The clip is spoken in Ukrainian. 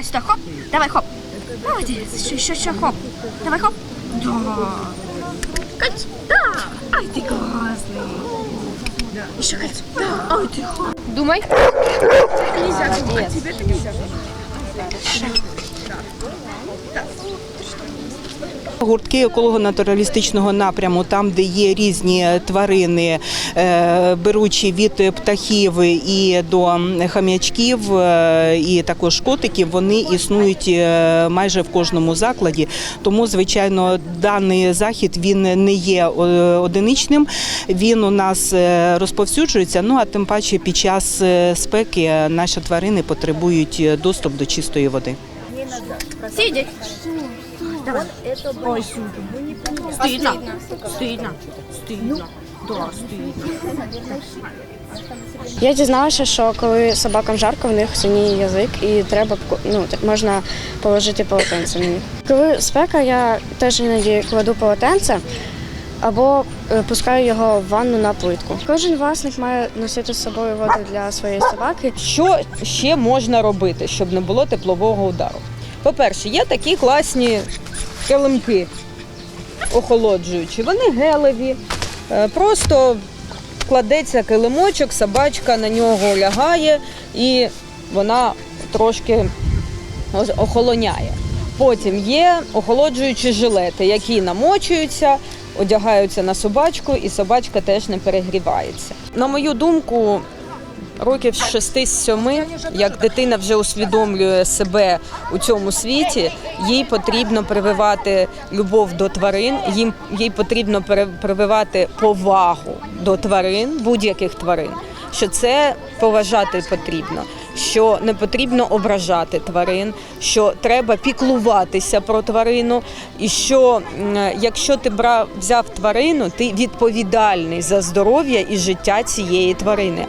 Сюда, хоп. Давай, хоп. Молодец. Еще, еще, еще, хоп. Давай, хоп. Да. Кольцо. Да. Ай, ты классный. Еще кольцо. Да. Ай, ты хоп. Думай. Нельзя, а тебе это нельзя. Гуртки еколого-натуралістичного напряму, там, де є різні тварини, е, беручи від птахів і до хам'ячків, е, і також котиків, вони існують е, майже в кожному закладі. Тому, звичайно, даний захід він не є одиничним. Він у нас розповсюджується. Ну а тим паче під час спеки наші тварини потребують доступ до чистої води. Сидеть. Давай. Ой, стыдно. Стыдно. Стыдно. Да, стыдно. Я дізналася, що коли собакам жарко, в них синій язик і треба ну, так можна положити полотенце на них. Коли спека, я теж іноді кладу полотенце або е, пускаю його в ванну на плитку. Кожен власник має носити з собою воду для своєї собаки. Що ще можна робити, щоб не було теплового удару? По-перше, є такі класні килимки охолоджуючі. Вони гелеві. Е, Просто кладеться килимочок, собачка на нього лягає і вона трошки охолоняє. Потім є охолоджуючі жилети, які намочуються, одягаються на собачку, і собачка теж не перегрівається. На мою думку, років з 6-7, як дитина вже усвідомлює себе у цьому світі, їй потрібно прививати любов до тварин, їм їй потрібно прививати повагу до тварин, будь-яких тварин. Що це поважати потрібно, що не потрібно ображати тварин, що треба піклуватися про тварину, і що якщо ти брав взяв тварину, ти відповідальний за здоров'я і життя цієї тварини.